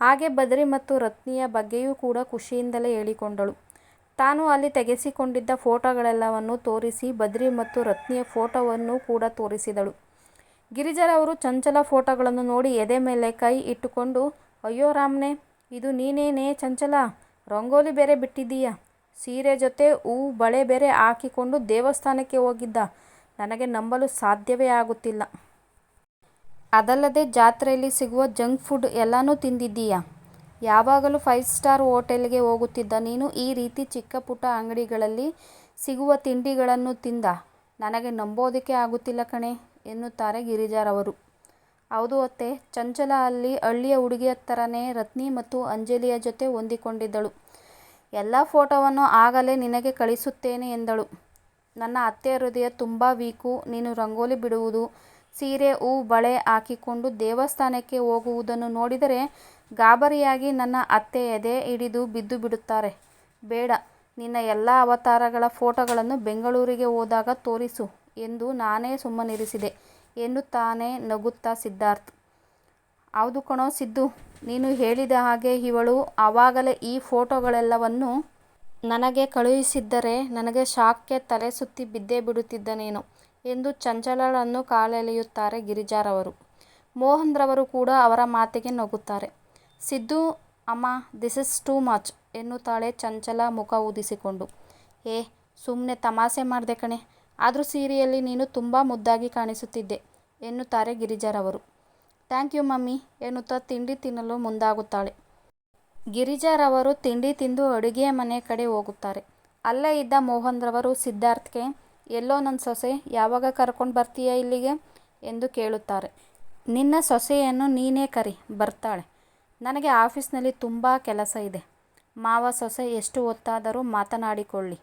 ಹಾಗೆ ಬದ್ರಿ ಮತ್ತು ರತ್ನಿಯ ಬಗ್ಗೆಯೂ ಕೂಡ ಖುಷಿಯಿಂದಲೇ ಹೇಳಿಕೊಂಡಳು. ತಾನು ಅಲ್ಲಿ ತೆಗೆಸಿಕೊಂಡಿದ್ದ ಫೋಟೋಗಳೆಲ್ಲವನ್ನೂ ತೋರಿಸಿ ಬದ್ರಿ ಮತ್ತು ರತ್ನಿಯ ಫೋಟೋವನ್ನು ಕೂಡ ತೋರಿಸಿದಳು. ಗಿರಿಜರವರು ಚಂಚಲ ಫೋಟೋಗಳನ್ನು ನೋಡಿ ಎದೆ ಮೇಲೆ ಕೈ ಇಟ್ಟುಕೊಂಡು ಅಯ್ಯೋ ರಾಮ್ನೆ ಇದು ನೀನೇನೇ ಚಂಚಲ ರಂಗೋಲಿ ಬೇರೆ ಬಿಟ್ಟಿದ್ದೀಯ, ಸೀರೆ ಜೊತೆ ಹೂ ಬಳೆ ಬೇರೆ ಹಾಕಿಕೊಂಡು ದೇವಸ್ಥಾನಕ್ಕೆ ಹೋಗಿದ್ದ, ನನಗೆ ನಂಬಲು ಸಾಧ್ಯವೇ ಆಗುತ್ತಿಲ್ಲ. ಅದಲ್ಲದೆ ಜಾತ್ರೆಯಲ್ಲಿ ಸಿಗುವ ಜಂಕ್ ಫುಡ್ ಎಲ್ಲನೂ ತಿಂದಿದ್ದೀಯಾ, ಯಾವಾಗಲೂ ಫೈವ್ ಸ್ಟಾರ್ ಹೋಟೆಲ್ಗೆ ಹೋಗುತ್ತಿದ್ದ ನೀನು ಈ ರೀತಿ ಚಿಕ್ಕ ಪುಟ್ಟ ಅಂಗಡಿಗಳಲ್ಲಿ ಸಿಗುವ ತಿಂಡಿಗಳನ್ನು ತಿಂದ ನನಗೆ ನಂಬೋದಕ್ಕೆ ಆಗುತ್ತಿಲ್ಲ ಕಣೆ ಎನ್ನುತ್ತಾರೆ ಗಿರಿಜಾರವರು. ಹೌದು ಅತ್ತೆ, ಚಂಚಲ ಅಲ್ಲಿ ಹಳ್ಳಿಯ ಹುಡುಗಿಯ ಥರನೇ ರತ್ನಿ ಮತ್ತು ಅಂಜಲಿಯ ಜೊತೆ ಹೊಂದಿಕೊಂಡಿದ್ದಳು. ಎಲ್ಲ ಫೋಟೋವನ್ನು ಆಗಲೇ ನಿನಗೆ ಕಳಿಸುತ್ತೇನೆ ಎಂದಳು. ನನ್ನ ಅತ್ತೆ ಹೃದಯ ತುಂಬ ವೀಕು ನೀನು ರಂಗೋಲಿ ಬಿಡುವುದು, ಸೀರೆ ಹೂ ಬಳೆ ಹಾಕಿಕೊಂಡು ದೇವಸ್ಥಾನಕ್ಕೆ ಹೋಗುವುದನ್ನು ನೋಡಿದರೆ ಗಾಬರಿಯಾಗಿ ನನ್ನ ಅತ್ತೆ ಎದೆ ಹಿಡಿದು ಬಿದ್ದುಬಿಡುತ್ತಾರೆ. ಬೇಡ, ನಿನ್ನ ಎಲ್ಲ ಅವತಾರಗಳ ಫೋಟೋಗಳನ್ನು ಬೆಂಗಳೂರಿಗೆ ಹೋದಾಗ ತೋರಿಸು ಎಂದು ನಾನೇ ಸುಮ್ಮನಿರಿಸಿದೆ ಎನ್ನುತ್ತಾನೆ ನಗುತ್ತಾ ಸಿದ್ಧಾರ್ಥ್. ಹೌದು ಕಣೋ ಸಿದ್ದು, ನೀನು ಹೇಳಿದ ಹಾಗೆ ಇವಳು ಆವಾಗಲೇ ಈ ಫೋಟೋಗಳೆಲ್ಲವನ್ನೂ ನನಗೆ ಕಳುಹಿಸಿದ್ದರೆ ನನಗೆ ಶಾಕ್ಗೆ ತಲೆ ಸುತ್ತಿ ಬಿದ್ದೇ ಬಿಡುತ್ತಿದ್ದೆನೇನೋ ಎಂದು ಚಂಚಲಳನ್ನು ಕಾಲೆಳೆಯುತ್ತಾರೆ ಗಿರಿಜಾರವರು. ಮೋಹನ್ ರವರು ಕೂಡ ಅವರ ಮಾತಿಗೆ ನಗುತ್ತಾರೆ. ಸಿದ್ದು, ಅಮ್ಮ ದಿಸ್ ಇಸ್ ಟೂ ಮಚ್ ಎನ್ನುತ್ತಾಳೆ ಚಂಚಲ ಮುಖ ಊದಿಸಿಕೊಂಡು. ಹೇ ಸುಮ್ಮನೆ ತಮಾಷೆ ಮಾಡ್ದೆ ಕಣೆ ಆದರೂ ಸೀರೆಯಲ್ಲಿ ನೀನು ತುಂಬಾ ಮುದ್ದಾಗಿ ಕಾಣಿಸುತ್ತಿದ್ದೆ ಎನ್ನುತ್ತಾರೆ ಗಿರಿಜಾರವರು. ಥ್ಯಾಂಕ್ ಯು ಮಮ್ಮಿ ಎನ್ನುತ್ತಾ ತಿಂಡಿ ತಿನ್ನಲು ಮುಂದಾಗುತ್ತಾಳೆ. ಗಿರಿಜಾರವರು ತಿಂಡಿ ತಿಂದು ಅಡುಗೆಯ ಮನೆ ಕಡೆ ಹೋಗುತ್ತಾರೆ. ಅಲ್ಲೇ ಇದ್ದ ಮೋಹನ್ ಸಿದ್ಧಾರ್ಥ್ಗೆ ಎಲ್ಲೋ ನನ್ನ ಸೊಸೆ, ಯಾವಾಗ ಕರ್ಕೊಂಡು ಬರ್ತೀಯ ಇಲ್ಲಿಗೆ ಎಂದು ಕೇಳುತ್ತಾರೆ. ನಿನ್ನ ಸೊಸೆಯನ್ನು ನೀನೇ ಕರಿ, ಬರ್ತಾಳೆ. ನನಗೆ ಆಫೀಸ್ನಲ್ಲಿ ತುಂಬ ಕೆಲಸ ಇದೆ. ಮಾವ ಸೊಸೆ ಎಷ್ಟು ಹೊತ್ತಾದರೂ ಮಾತನಾಡಿಕೊಳ್ಳಿ.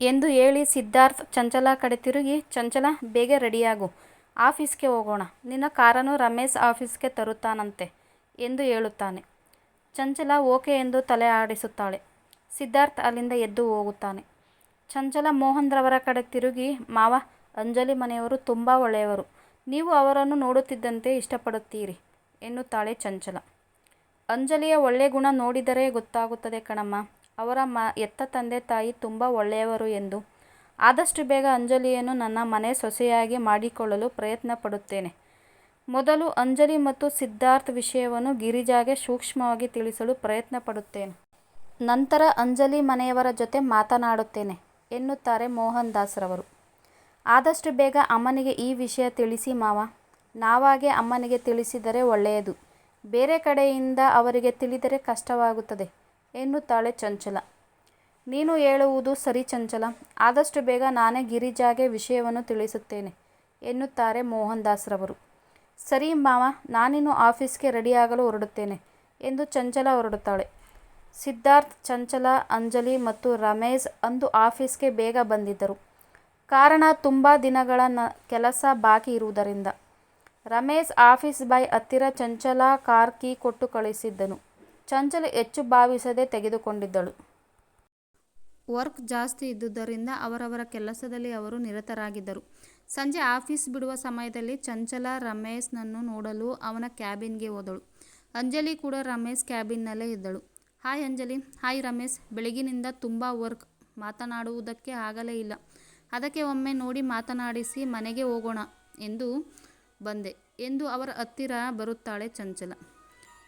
ಎಂದು ಹೇಳಿ ಸಿದ್ಧಾರ್ಥ್ ಚಂಚಲ ಕಡೆ ತಿರುಗಿ ಚಂಚಲ ಬೇಗ ರೆಡಿಯಾಗು, ಆಫೀಸ್ಗೆ ಹೋಗೋಣ, ನಿನ್ನ ಕಾರನ್ನು ರಮೇಶ್ ಆಫೀಸ್ಗೆ ತರುತ್ತಾನಂತೆ ಎಂದು ಹೇಳುತ್ತಾನೆ. ಚಂಚಲ ಓಕೆ ಎಂದು ತಲೆ ಆಡಿಸುತ್ತಾಳೆ. ಸಿದ್ಧಾರ್ಥ್ ಅಲ್ಲಿಂದ ಎದ್ದು ಹೋಗುತ್ತಾನೆ. ಚಂಚಲ ಮೋಹನ್ರವರ ಕಡೆ ತಿರುಗಿ ಮಾವ, ಅಂಜಲಿ ಮನೆಯವರು ತುಂಬ ಒಳ್ಳೆಯವರು, ನೀವು ಅವರನ್ನು ನೋಡುತ್ತಿದ್ದಂತೆ ಇಷ್ಟಪಡುತ್ತೀರಿ ಎನ್ನುತ್ತಾಳೆ ಚಂಚಲ. ಅಂಜಲಿಯ ಒಳ್ಳೆ ಗುಣ ನೋಡಿದರೆ ಗೊತ್ತಾಗುತ್ತದೆ ಕಣಮ್ಮ, ಅವರ ಎತ್ತ ತಂದೆ ತಾಯಿ ತುಂಬ ಒಳ್ಳೆಯವರು ಎಂದು. ಆದಷ್ಟು ಬೇಗ ಅಂಜಲಿಯನ್ನು ನನ್ನ ಮನೆ ಸೊಸೆಯಾಗಿ ಮಾಡಿಕೊಳ್ಳಲು ಪ್ರಯತ್ನ ಪಡುತ್ತೇನೆ. ಮೊದಲು ಅಂಜಲಿ ಮತ್ತು ಸಿದ್ಧಾರ್ಥ್ ವಿಷಯವನ್ನು ಗಿರಿಜಾಗೆ ಸೂಕ್ಷ್ಮವಾಗಿ ತಿಳಿಸಲು ಪ್ರಯತ್ನ ಪಡುತ್ತೇನೆ. ನಂತರ ಅಂಜಲಿ ಮನೆಯವರ ಜೊತೆ ಮಾತನಾಡುತ್ತೇನೆ ಎನ್ನುತ್ತಾರೆ ಮೋಹನ್ ದಾಸ್ರವರು. ಆದಷ್ಟು ಬೇಗ ಅಮ್ಮನಿಗೆ ಈ ವಿಷಯ ತಿಳಿಸಿ ಮಾವ, ನಾವಾಗೆ ಅಮ್ಮನಿಗೆ ತಿಳಿಸಿದರೆ ಒಳ್ಳೆಯದು, ಬೇರೆ ಕಡೆಯಿಂದ ಅವರಿಗೆ ತಿಳಿದರೆ ಕಷ್ಟವಾಗುತ್ತದೆ ಎನ್ನುತ್ತಾಳೆ ಚಂಚಲ. ನೀನು ಹೇಳುವುದು ಸರಿ ಚಂಚಲ, ಆದಷ್ಟು ಬೇಗ ನಾನೇ ಗಿರಿಜಾಗೆ ವಿಷಯವನ್ನು ತಿಳಿಸುತ್ತೇನೆ ಎನ್ನುತ್ತಾರೆ ಮೋಹನ್ ದಾಸ್ರವರು. ಸರಿ ಮಾವ, ನಾನಿನ್ನು ಆಫೀಸ್ಗೆ ರೆಡಿಯಾಗಲು ಹೊರಡುತ್ತೇನೆ ಎಂದು ಚಂಚಲ ಹೊರಡುತ್ತಾಳೆ. ಸಿದ್ಧಾರ್ಥ್, ಚಂಚಲ, ಅಂಜಲಿ ಮತ್ತು ರಮೇಶ್ ಅಂದು ಆಫೀಸ್ಗೆ ಬೇಗ ಬಂದಿದ್ದರು. ಕಾರಣ ತುಂಬ ದಿನಗಳ ಕೆಲಸ ಬಾಕಿ ಇರುವುದರಿಂದ. ರಮೇಶ್ ಆಫೀಸ್ ಬಾಯ್ ಹತ್ತಿರ ಚಂಚಲ ಕಾರ್ ಕೀ ಕೊಟ್ಟು ಕಳಿಸಿದ್ದನು ಚಂಚಲ ಹೆಚ್ಚು ಭಾವಿಸದೆ ತೆಗೆದುಕೊಂಡಿದ್ದಳು. ವರ್ಕ್ ಜಾಸ್ತಿ ಇದ್ದುದರಿಂದ ಅವರವರ ಕೆಲಸದಲ್ಲಿ ಅವರು ನಿರತರಾಗಿದ್ದರು. ಸಂಜೆ ಆಫೀಸ್ ಬಿಡುವ ಸಮಯದಲ್ಲಿ ಚಂಚಲ ರಮೇಶ್ನನ್ನು ನೋಡಲು ಅವನ ಕ್ಯಾಬಿನ್ಗೆ ಹೋದಳು. ಅಂಜಲಿ ಕೂಡ ರಮೇಶ್ ಕ್ಯಾಬಿನ್ನಲ್ಲೇ ಇದ್ದಳು. ಹಾಯ್ ಅಂಜಲಿ, ಹಾಯ್ ರಮೇಶ್, ಬೆಳಗಿನಿಂದ ತುಂಬ ವರ್ಕ್, ಮಾತನಾಡುವುದಕ್ಕೆ ಆಗಲೇ ಇಲ್ಲ, ಅದಕ್ಕೆ ಒಮ್ಮೆ ನೋಡಿ ಮಾತನಾಡಿಸಿ ಮನೆಗೆ ಹೋಗೋಣ ಎಂದು ಬಂದೆ ಎಂದು ಅವರ ಹತ್ತಿರ ಬರುತ್ತಾಳೆ ಚಂಚಲ.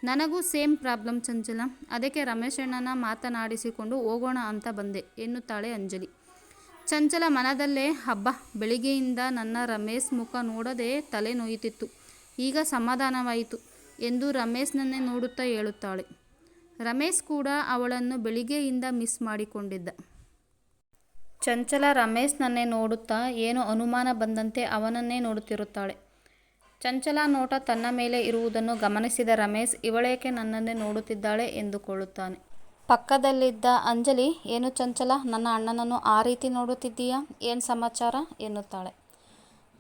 ನನಗೂ ಸೇಮ್ ಪ್ರಾಬ್ಲಮ್ ಚಂಚಲ, ಅದಕ್ಕೆ ರಮೇಶಣ್ಣನ ಮಾತನಾಡಿಸಿಕೊಂಡು ಹೋಗೋಣ ಅಂತ ಬಂದೆ ಎನ್ನುತ್ತಾಳೆ ಅಂಜಲಿ. ಚಂಚಲ ಮನದಲ್ಲೇ ಅಬ್ಬಾ ಬೆಳಿಗ್ಗೆಯಿಂದ ನನ್ನ ರಮೇಶ್ ಮುಖ ನೋಡದೆ ತಲೆ ನೋಯುತ್ತಿತ್ತು, ಈಗ ಸಮಾಧಾನವಾಯಿತು ಎಂದು ರಮೇಶ್ನನ್ನೇ ನೋಡುತ್ತಾ ಹೇಳುತ್ತಾಳೆ. ರಮೇಶ್ ಕೂಡ ಅವಳನ್ನು ಬೆಳಿಗ್ಗೆಯಿಂದ ಮಿಸ್ ಮಾಡಿಕೊಂಡಿದ್ದ. ಚಂಚಲ ರಮೇಶ್ ನನ್ನೇ ನೋಡುತ್ತಾ ಏನೋ ಅನುಮಾನ ಬಂದಂತೆ ಅವನನ್ನೇ ನೋಡುತ್ತಿರುತ್ತಾಳೆ. ಚಂಚಲ ನೋಟ ತನ್ನ ಮೇಲೆ ಇರುವುದನ್ನು ಗಮನಿಸಿದ ರಮೇಶ್ ಇವಳೇಕೆ ನನ್ನನ್ನೇ ನೋಡುತ್ತಿದ್ದಾಳೆ ಎಂದುಕೊಳ್ಳುತ್ತಾನೆ. ಪಕ್ಕದಲ್ಲಿದ್ದ ಅಂಜಲಿ ಏನು ಚಂಚಲ ನನ್ನ ಅಣ್ಣನನ್ನು ಆ ರೀತಿ ನೋಡುತ್ತಿದ್ದೀಯಾ, ಏನು ಸಮಾಚಾರ ಎನ್ನುತ್ತಾಳೆ.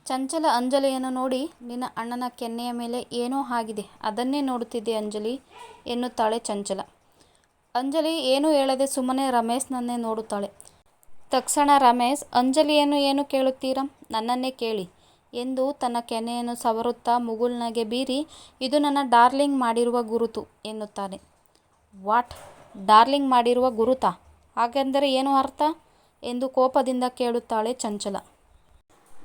ಚಂಚಲ ಅಂಜಲಿಯನ್ನು ನೋಡಿ ನಿನ್ನ ಅಣ್ಣನ ಕೆನ್ನೆಯ ಮೇಲೆ ಏನೋ ಆಗಿದೆ ಅದನ್ನೇ ನೋಡುತ್ತಿದ್ದೆ ಅಂಜಲಿ ಎನ್ನುತ್ತಾಳೆ ಚಂಚಲ. ಅಂಜಲಿ ಏನೂ ಹೇಳದೆ ಸುಮ್ಮನೆ ರಮೇಶ್ನನ್ನೇ ನೋಡುತ್ತಾಳೆ. ತಕ್ಷಣ ರಮೇಶ್, ಅಂಜಲಿಯನ್ನು ಏನು ಕೇಳುತ್ತೀರಾ? ನನ್ನನ್ನೇ ಕೇಳಿ. ಎಂದು ತನ್ನ ಕೆನೆಯನ್ನು ಸವರುತ್ತಾ ಮುಗುಳ್ನಗೆ ಬೀರಿ, ಇದು ನನ್ನ ಡಾರ್ಲಿಂಗ್ ಮಾಡಿರುವ ಗುರುತು ಎನ್ನುತ್ತಾನೆ. ವಾಟ್? ಡಾರ್ಲಿಂಗ್ ಮಾಡಿರುವ ಗುರುತ? ಹಾಗೆಂದರೆ ಏನು ಅರ್ಥ? ಎಂದು ಕೋಪದಿಂದ ಕೇಳುತ್ತಾಳೆ ಚಂಚಲ.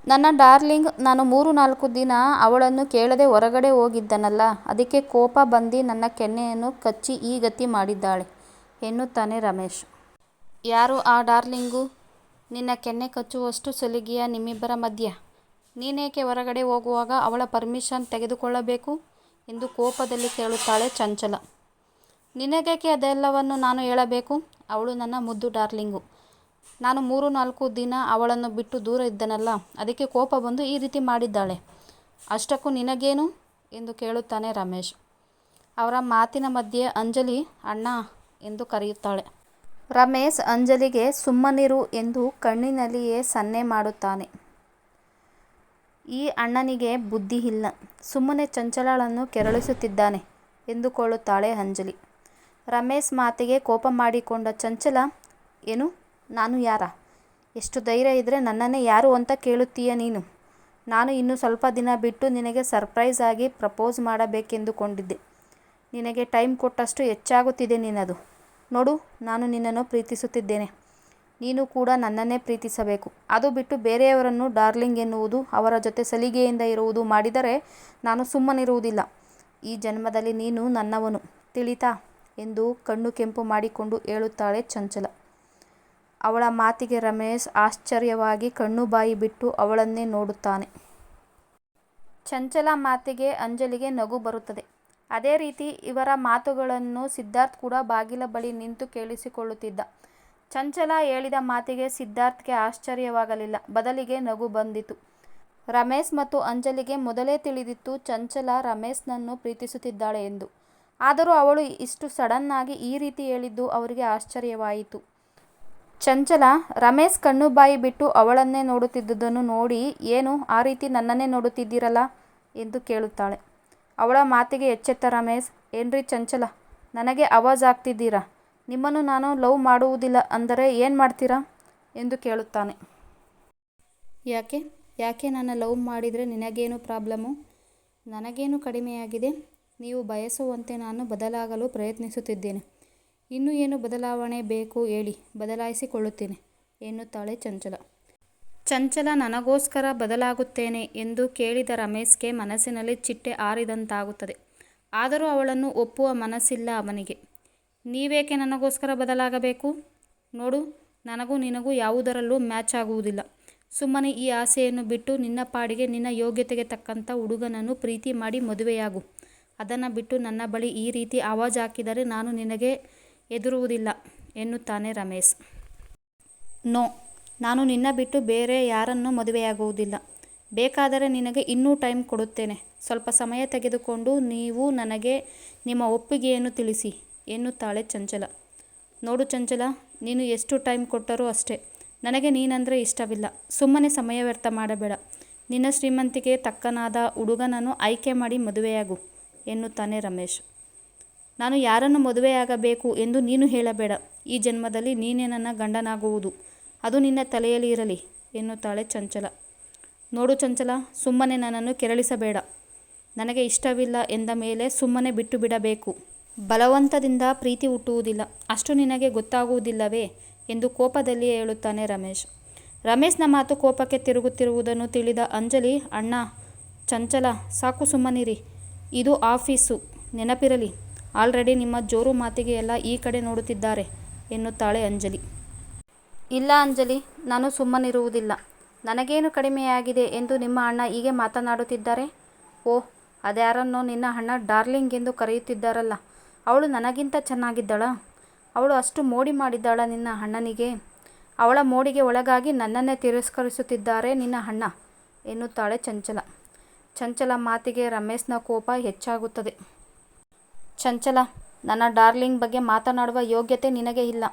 ನನ್ನ ಡಾರ್ಲಿಂಗ್, ನಾನು ಮೂರು ನಾಲ್ಕು ದಿನ ಅವಳನ್ನು ಕೇಳದೆ ಹೊರಗಡೆ ಹೋಗಿದ್ದನಲ್ಲ, ಅದಕ್ಕೆ ಕೋಪ ಬಂದು ನನ್ನ ಕೆನ್ನೆಯನ್ನು ಕಚ್ಚಿ ಈ ಗತಿ ಮಾಡಿದ್ದಾಳೆ. ಎನ್ನುತ್ತಾನೆ ರಮೇಶ್. ಯಾರು ಆ ಡಾರ್ಲಿಂಗು? ನಿನ್ನ ಕೆನ್ನೆ ಕಚ್ಚುವಷ್ಟು ಸಲಿಗೆಯ ನಿಮ್ಮಿಬ್ಬರ ಮಧ್ಯ. ನೀನೇಕೆ ಹೊರಗಡೆ ಹೋಗುವಾಗ ಅವಳ ಪರ್ಮಿಷನ್ ತೆಗೆದುಕೊಳ್ಳಬೇಕು? ಎಂದು ಕೋಪದಲ್ಲಿ ಕೇಳುತ್ತಾಳೆ ಚಂಚಲ. ನಿನಗೇಕೆ ಅದೆಲ್ಲವನ್ನು ನಾನು ಹೇಳಬೇಕು? ಅವಳು ನನ್ನ ಮುದ್ದು ಡಾರ್ಲಿಂಗು. ನಾನು ಮೂರು ನಾಲ್ಕು ದಿನ ಅವಳನ್ನು ಬಿಟ್ಟು ದೂರ ಇದ್ದನಲ್ಲ, ಅದಕ್ಕೆ ಕೋಪ ಬಂದು ಈ ರೀತಿ ಮಾಡಿದ್ದಾಳೆ. ಅಷ್ಟಕ್ಕೂ ನಿನಗೇನು? ಎಂದು ಕೇಳುತ್ತಾನೆ ರಮೇಶ್. ಅವರ ಮಾತಿನ ಮಧ್ಯೆ ಅಂಜಲಿ, ಅಣ್ಣ ಎಂದು ಕರೆಯುತ್ತಾಳೆ. ರಮೇಶ್ ಅಂಜಲಿಗೆ, ಸುಮ್ಮನಿರು ಎಂದು ಕಣ್ಣಿನಲ್ಲಿಯೇ ಸನ್ನೆ ಮಾಡುತ್ತಾನೆ. ಈ ಅಣ್ಣನಿಗೆ ಬುದ್ಧಿ ಇಲ್ಲ. ಸುಮ್ಮನೆ ಚಂಚಲಳನ್ನು ಕೆರಳಿಸುತ್ತಿದ್ದಾನೆ ಎಂದುಕೊಳ್ಳುತ್ತಾಳೆ ಅಂಜಲಿ. ರಮೇಶ್ ಮಾತಿಗೆ ಕೋಪ ಮಾಡಿಕೊಂಡ ಚಂಚಲ, ಏನು? ನಾನು ಯಾರ? ಎಷ್ಟು ಧೈರ್ಯ ಇದ್ದರೆ ನನ್ನನ್ನೇ ಯಾರು ಅಂತ ಕೇಳುತ್ತೀಯ ನೀನು? ನಾನು ಇನ್ನು ಸ್ವಲ್ಪ ದಿನ ಬಿಟ್ಟು ನಿನಗೆ ಸರ್ಪ್ರೈಸ್ ಆಗಿ ಪ್ರಪೋಸ್ ಮಾಡಬೇಕೆಂದುಕೊಂಡಿದ್ದೆ. ನಿನಗೆ ಟೈಮ್ ಕೊಟ್ಟಷ್ಟು ಹೆಚ್ಚಾಗುತ್ತಿದೆ ನಿನ್ನದು. ನೋಡು, ನಾನು ನಿನ್ನನ್ನು ಪ್ರೀತಿಸುತ್ತಿದ್ದೇನೆ. ನೀನು ಕೂಡ ನನ್ನನ್ನೇ ಪ್ರೀತಿಸಬೇಕು. ಅದು ಬಿಟ್ಟು ಬೇರೆಯವರನ್ನು ಡಾರ್ಲಿಂಗ್ ಎನ್ನುವುದು, ಅವರ ಜೊತೆ ಸಲಿಗೆಯಿಂದ ಇರುವುದು ಮಾಡಿದರೆ ನಾನು ಸುಮ್ಮನಿರುವುದಿಲ್ಲ. ಈ ಜನ್ಮದಲ್ಲಿ ನೀನು ನನ್ನವನು, ತಿಳಿತಾ? ಎಂದು ಕಣ್ಣು ಕೆಂಪು ಮಾಡಿಕೊಂಡು ಹೇಳುತ್ತಾಳೆ ಚಂಚಲ. ಅವಳ ಮಾತಿಗೆ ರಮೇಶ್ ಆಶ್ಚರ್ಯವಾಗಿ ಕಣ್ಣು ಬಾಯಿ ಬಿಟ್ಟು ಅವಳನ್ನೇ ನೋಡುತ್ತಾನೆ. ಚಂಚಲ ಮಾತಿಗೆ ಅಂಜಲಿಗೆ ನಗು ಬರುತ್ತದೆ. ಅದೇ ರೀತಿ ಇವರ ಮಾತುಗಳನ್ನು ಸಿದ್ಧಾರ್ಥ್ ಕೂಡ ಬಾಗಿಲ ಬಳಿ ನಿಂತು ಕೇಳಿಸಿಕೊಳ್ಳುತ್ತಿದ್ದ. ಚಂಚಲ ಹೇಳಿದ ಮಾತಿಗೆ ಸಿದ್ಧಾರ್ಥ್ಗೆ ಆಶ್ಚರ್ಯವಾಗಲಿಲ್ಲ. ಬದಲಿಗೆ ನಗು ಬಂದಿತು. ರಮೇಶ್ ಮತ್ತು ಅಂಜಲಿಗೆ ಮೊದಲೇ ತಿಳಿದಿತ್ತು ಚಂಚಲ ರಮೇಶ್ನನ್ನು ಪ್ರೀತಿಸುತ್ತಿದ್ದಾಳೆ ಎಂದು. ಆದರೂ ಅವಳು ಇಷ್ಟು ಸಡನ್ ಆಗಿ ಈ ರೀತಿ ಹೇಳಿದ್ದು ಅವರಿಗೆ ಆಶ್ಚರ್ಯವಾಯಿತು. ಚಂಚಲ, ರಮೇಶ್ ಕಣ್ಣು ಬಾಯಿ ಬಿಟ್ಟು ಅವಳನ್ನೇ ನೋಡುತ್ತಿದ್ದುದನ್ನು ನೋಡಿ ಏನು ಆ ರೀತಿ ನನ್ನನ್ನೇ ನೋಡುತ್ತಿದ್ದೀರಲ್ಲ ಎಂದು ಕೇಳುತ್ತಾಳೆ. ಅವಳ ಮಾತಿಗೆ ಎಚ್ಚೆತ್ತ ರಮೇಶ್, ಏನ್ರಿ ಚಂಚಲ, ನನಗೆ ಅವಾಜ್ ಆಗ್ತಿದ್ದೀರಾ? ನಿಮ್ಮನ್ನು ನಾನು ಲವ್ ಮಾಡುವುದಿಲ್ಲ ಅಂದರೆ ಏನು ಮಾಡ್ತೀರಾ? ಎಂದು ಕೇಳುತ್ತಾನೆ. ಯಾಕೆ? ಯಾಕೆ ನಾನು ಲವ್ ಮಾಡಿದರೆ ನಿನಗೇನು ಪ್ರಾಬ್ಲಮ್ಮು ನನಗೇನು ಕಡಿಮೆಯಾಗಿದೆ? ನೀವು ಬಯಸುವಂತೆ ನಾನು ಬದಲಾಗಲು ಪ್ರಯತ್ನಿಸುತ್ತಿದ್ದೇನೆ. ಇನ್ನೂ ಏನು ಬದಲಾವಣೆ ಬೇಕು ಹೇಳಿ, ಬದಲಾಯಿಸಿಕೊಳ್ಳುತ್ತೇನೆ, ಎನ್ನುತ್ತಾಳೆ ಚಂಚಲ. ಚಂಚಲ, ನನಗೋಸ್ಕರ ಬದಲಾಗುತ್ತೇನೆ ಎಂದು ಕೇಳಿದ ರಮೇಶ್ಗೆ ಮನಸ್ಸಿನಲ್ಲಿ ಚಿಟ್ಟೆ ಆರಿದಂತಾಗುತ್ತದೆ. ಆದರೂ ಅವಳನ್ನು ಒಪ್ಪುವ ಮನಸ್ಸಿಲ್ಲ ಅವನಿಗೆ. ನೀವೇಕೆ ನನಗೋಸ್ಕರ ಬದಲಾಗಬೇಕು? ನೋಡು, ನನಗೂ ನಿನಗೂ ಯಾವುದರಲ್ಲೂ ಮ್ಯಾಚ್ ಆಗುವುದಿಲ್ಲ. ಸುಮ್ಮನೆ ಈ ಆಸೆಯನ್ನು ಬಿಟ್ಟು ನಿನ್ನ ಪಾಡಿಗೆ ನಿನ್ನ ಯೋಗ್ಯತೆಗೆ ತಕ್ಕಂಥ ಹುಡುಗನನ್ನು ಪ್ರೀತಿ ಮಾಡಿ ಮದುವೆಯಾಗು. ಅದನ್ನು ಬಿಟ್ಟು ನನ್ನ ಬಳಿ ಈ ರೀತಿ ಆವಾಜ್ ಹಾಕಿದರೆ ನಾನು ನಿನಗೆ ಹೆದರುವುದಿಲ್ಲ ಎನ್ನುತ್ತಾನೆ ರಮೇಶ್. ನೋ, ನಾನು ನಿನ್ನ ಬಿಟ್ಟು ಬೇರೆ ಯಾರನ್ನೂ ಮದುವೆಯಾಗುವುದಿಲ್ಲ. ಬೇಕಾದರೆ ನಿನಗೆ ಇನ್ನೂ ಟೈಮ್ ಕೊಡುತ್ತೇನೆ. ಸ್ವಲ್ಪ ಸಮಯ ತೆಗೆದುಕೊಂಡು ನೀವು ನನಗೆ ನಿಮ್ಮ ಒಪ್ಪಿಗೆಯನ್ನು ತಿಳಿಸಿ, ಎನ್ನುತ್ತಾಳೆ ಚಂಚಲ. ನೋಡು ಚಂಚಲ, ನೀನು ಎಷ್ಟು ಟೈಮ್ ಕೊಟ್ಟರೂ ಅಷ್ಟೇ. ನನಗೆ ನೀನಂದರೆ ಇಷ್ಟವಿಲ್ಲ. ಸುಮ್ಮನೆ ಸಮಯ ವ್ಯರ್ಥ ಮಾಡಬೇಡ. ನಿನ್ನ ಶ್ರೀಮಂತಿಗೆ ತಕ್ಕನಾದ ಹುಡುಗನನ್ನು ಆಯ್ಕೆ ಮಾಡಿ ಮದುವೆಯಾಗು, ಎನ್ನುತ್ತಾನೆ ರಮೇಶ್. ನಾನು ಯಾರನ್ನು ಮದುವೆಯಾಗಬೇಕು ಎಂದು ನೀನು ಹೇಳಬೇಡ. ಈ ಜನ್ಮದಲ್ಲಿ ನೀನೇ ನನ್ನ ಗಂಡನಾಗುವುದು. ಅದು ನಿನ್ನ ತಲೆಯಲ್ಲಿ ಇರಲಿ, ಎನ್ನುತ್ತಾಳೆ ಚಂಚಲ. ನೋಡು ಚಂಚಲ, ಸುಮ್ಮನೆ ನನ್ನನ್ನು ಕೆರಳಿಸಬೇಡ. ನನಗೆ ಇಷ್ಟವಿಲ್ಲ ಎಂದ ಮೇಲೆ ಸುಮ್ಮನೆ ಬಿಟ್ಟು ಬಿಡಬೇಕು ಬಲವಂತದಿಂದ ಪ್ರೀತಿ ಹುಟ್ಟುವುದಿಲ್ಲ. ಅಷ್ಟು ನಿನಗೆ ಗೊತ್ತಾಗುವುದಿಲ್ಲವೇ ಎಂದು ಕೋಪದಲ್ಲಿಯೇ ಹೇಳುತ್ತಾನೆ ರಮೇಶ್. ರಮೇಶ್ನ ಮಾತು ಕೋಪಕ್ಕೆ ತಿರುಗುತ್ತಿರುವುದನ್ನು ತಿಳಿದ ಅಂಜಲಿ, ಅಣ್ಣ, ಚಂಚಲ, ಸಾಕು ಸುಮ್ಮನಿರಿ. ಇದು ಆಫೀಸು. ನೆನಪಿರಲಿ. ಆಲ್ರೆಡಿ ನಿಮ್ಮ ಜೋರು ಮಾತಿಗೆ ಎಲ್ಲ ಈ ಕಡೆ ನೋಡುತ್ತಿದ್ದಾರೆ, ಎನ್ನುತ್ತಾಳೆ ಅಂಜಲಿ. ಇಲ್ಲ ಅಂಜಲಿ, ನಾನು ಸುಮ್ಮನಿರುವುದಿಲ್ಲ. ನನಗೇನು ಕಡಿಮೆಯಾಗಿದೆ ಎಂದು ನಿಮ್ಮ ಅಣ್ಣ ಹೀಗೆ ಮಾತನಾಡುತ್ತಿದ್ದಾರೆ? ಓಹ್ ಅದ್ಯಾರನ್ನೋ ನಿನ್ನ ಅಣ್ಣ ಡಾರ್ಲಿಂಗ್ ಎಂದು ಕರೆಯುತ್ತಿದ್ದಾರಲ್ಲ, ಅವಳು ನನಗಿಂತ ಚೆನ್ನಾಗಿದ್ದಳ? ಅವಳು ಅಷ್ಟು ಮೋಡಿ ಮಾಡಿದ್ದಾಳ ನಿನ್ನ ಅಣ್ಣನಿಗೆ? ಅವಳ ಮೋಡಿಗೆ ಒಳಗಾಗಿ ನನ್ನನ್ನೇ ತಿರಸ್ಕರಿಸುತ್ತಿದ್ದಾರೆ ನಿನ್ನ ಅಣ್ಣ, ಎನ್ನುತ್ತಾಳೆ ಚಂಚಲ. ಚಂಚಲ ಮಾತಿಗೆ ರಮೇಶ್ನ ಕೋಪ ಹೆಚ್ಚಾಗುತ್ತದೆ. ಚಂಚಲ, ನನ್ನ ಡಾರ್ಲಿಂಗ್ ಬಗ್ಗೆ ಮಾತನಾಡುವ ಯೋಗ್ಯತೆ ನಿನಗೆ ಇಲ್ಲ.